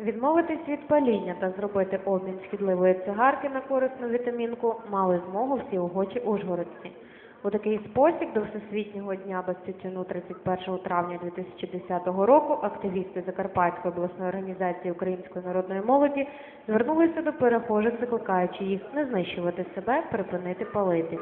Відмовитись від паління та зробити обмін шкідливої цигарки на корисну вітамінку мали змогу всі охочі ужгородці. У такий спосіб до Всесвітнього дня без тютюну 31 травня 2010 року активісти Закарпатської обласної організації Української народної молоді звернулися до перехожих, закликаючи їх не знищувати себе, припинити палити.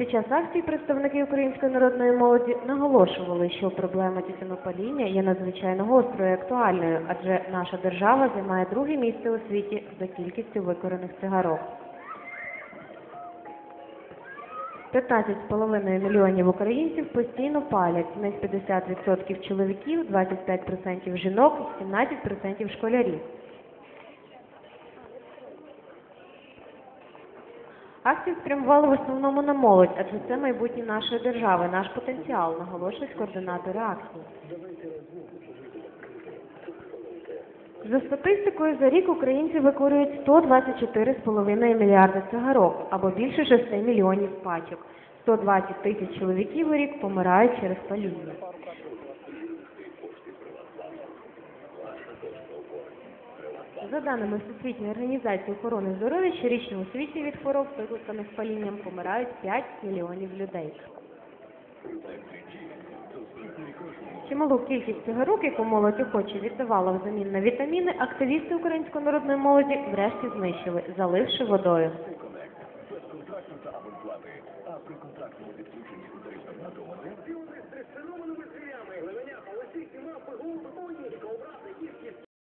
Під час акції представники української народної молоді наголошували, що проблема тютюнопаління є надзвичайно гострою і актуальною, адже наша держава займає друге місце у світі за кількістю викорених цигарок. 15,5 мільйонів українців постійно палять, з них 50% чоловіків, 25% жінок і 17% школярів. Акцію спрямували в основному на молодь, адже це майбутнє нашої держави, наш потенціал, наголошують координатори акції. За статистикою, за рік українці викурюють 124,5 мільярди цигарок, або більше 6 мільйонів пачок. 120 тисяч чоловіків у рік помирають через паління. За даними Всесвітньої організації охорони здоров'я, щорічно у світі від хвороб, викликаних палінням, помирають 5 мільйонів людей. Чималу кількість цигарок, яку молодь охоче віддавала взамін на вітаміни, активісти української народної молоді врешті знищили, заливши водою.